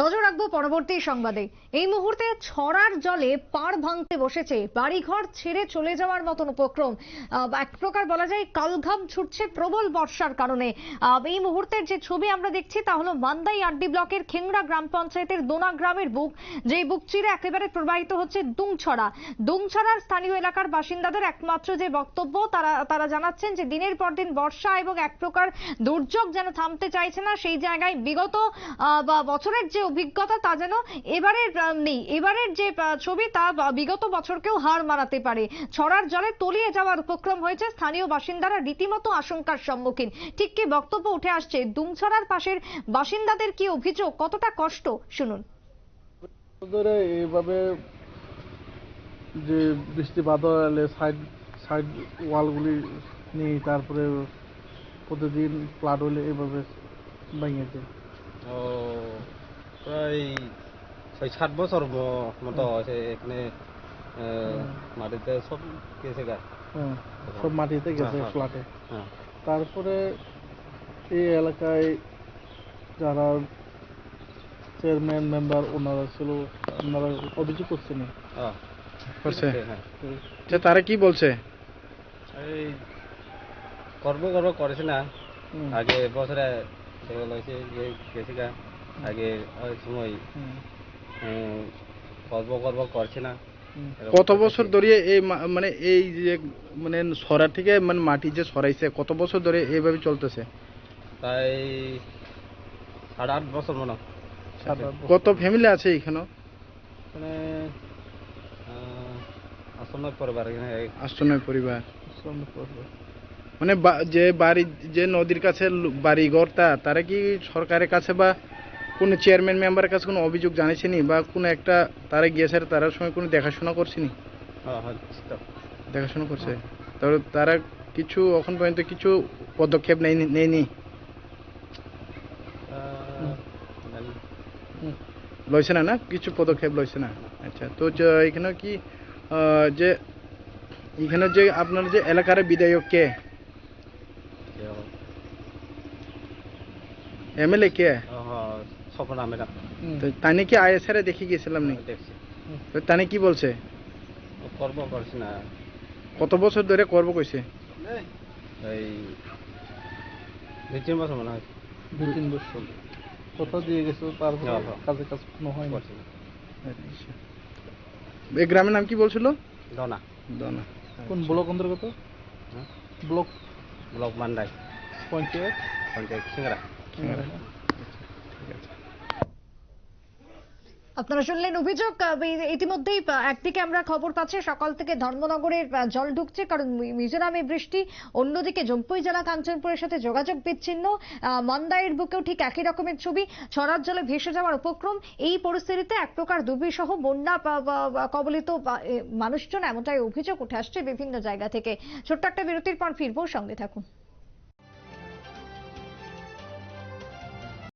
নজর রাখব পরবর্তী সংবাদে। এই মুহূর্তে ছড়ার জলে পাড় ভাঙতে বসেছে। বাড়িঘর ছেড়ে চলে যাওয়ার মতন উপক্রম। এক প্রকার বলা যায় কালঘাম ছুটছে প্রবল বর্ষার কারণে। এই মুহূর্তের যে ছবি আমরা দেখছি তা হলো মান্দাই আড্ডি ব্লকের খেংড়া গ্রাম পঞ্চায়েতের দোনা গ্রামের বুক। যেই বুক চিরে একেবারে প্রবাহিত হচ্ছে দুংছড়া দুংছড়ার স্থানীয় এলাকার বাসিন্দাদের একমাত্র যে বক্তব্য, তারা তারা জানাচ্ছেন যে দিনের পর দিন বর্ষা এবং এক প্রকার দুর্যোগ যেন থামতে চাইছে না, সেই জায়গায় বিগত বছরের যে অভিজ্ঞতা তা যেন এবারের নেই। এবারের যে ছবি তা বিগত বছরকেও হার মারাতে পারে। ছড়ার জলে তলিয়ে যাওয়ার উপক্রম হয়েছে স্থানীয় বাসিন্দারা রীতিমতো আশঙ্কার সম্মুখীন। ঠিক কি বক্তব্য উঠে আসছে দুমছড়ার পাশের বাসিন্দাদের কি অভিযোগ? কতটা কষ্ট? শুনুন। এইভাবে যে বৃষ্টি বাদল এলে সাইড সাইড ওয়ালগুলি নেই তারপরে প্রতিদিন ফ্লাড হলে এইভাবে ভেঙে যায়। ও। প্রায় ছয় সাত বছর মতো আছে এখানে মাটিতে সব গেছে গা। সব মাটিতে গেছে হ্যাঁ, হ্যাঁ। ফ্ল্যাটে। হ্যাঁ। তারপরে এই এলাকায় যারা চেয়ারম্যান মেম্বার ওনারা ছিল ওনারা অভিযোগ করছেন করছে। হ্যাঁ যে তারা কি বলছে? এই করব করব করেছে না। আগে বছরে গেছে গা। আগে ওই সময় করব করব করছে না। কত বছর ধরে এই মানে এই যে মানে সরা থেকে মানে মাটি যে সরাইছে কত বছর ধরে এইভাবে চলতেছে? প্রায় সাড়ে আট বছর মনে হয়। বছর। কত ফ্যামিলি আছে এখানে? আহ, আসন্ন পরিবার আশ্রমের পরিবার। মানে যে বাড়ি যে নদীর কাছে বাড়ি ঘরটা তারা কি সরকারের কাছে বা কোনো চেয়ারম্যান মেম্বারের কাছে কোনো অভিযোগ জানিয়েছেনি বা কোনো একটা তারা গিয়েছে তারার সঙ্গে কোনো দেখাশোনা করছেনি? হ্যাঁ, দেখাশোনা করছে? তাহলে তারা কিছু এখন পর্যন্ত কিছু পদক্ষেপ নেয়নি? নেয়নি। লইছে না না? কিছু পদক্ষেপ লইছে না? আচ্ছা তো এখানে কি যে এখানে যে আপনার যে এলাকার বিধায়ক কে। এমএলএ কে? স্বপ্ন হুম। তো তানি কি আইএসআর দেখে গেছিলাম নি? দেখছি। তো তানি কি বলছে? করব করছি না। কত বছর ধরে করব কইছে এই দুই তিন বছর মনে হয়। দুই তিন বছর। কথা দিয়ে গেছে হ্যাঁ। কাজে কাজ কোনো হয় না। আচ্ছা। এই গ্রামের নাম কি বলছিল? দনা। দনা। কোন ব্লক অন্তর্গত? হ্যাঁ? ব্লক? ব্লক মান্ডাই। পঞ্চায়েত? পঞ্চায়েত সিংড়া। সিংড়া। ঠিক আছে আপনারা শুনলেন অভিযোগ ইতিমধ্যেই একদিকে আমরা খবর পাচ্ছি সকাল থেকে ধর্মনগরের জল ঢুকছে কারণ মিজোরামে বৃষ্টি। অন্যদিকে জম্পুই জেলা কাঞ্চনপুরের সাথে যোগাযোগ বিচ্ছিন্ন। আহ, মান্দাইয়ের বুকেও ঠিক একই রকমের ছবি। ছড়ার জলে ভেসে যাওয়ার উপক্রম। এই পরিস্থিতিতে এক প্রকার দুর্বিসহ বন্যা কবলিত মানুষজন এমনটাই অভিযোগ উঠে আসছে বিভিন্ন জায়গা থেকে। ছোট্ট একটা বিরতির পর ফিরবো সঙ্গে থাকুন।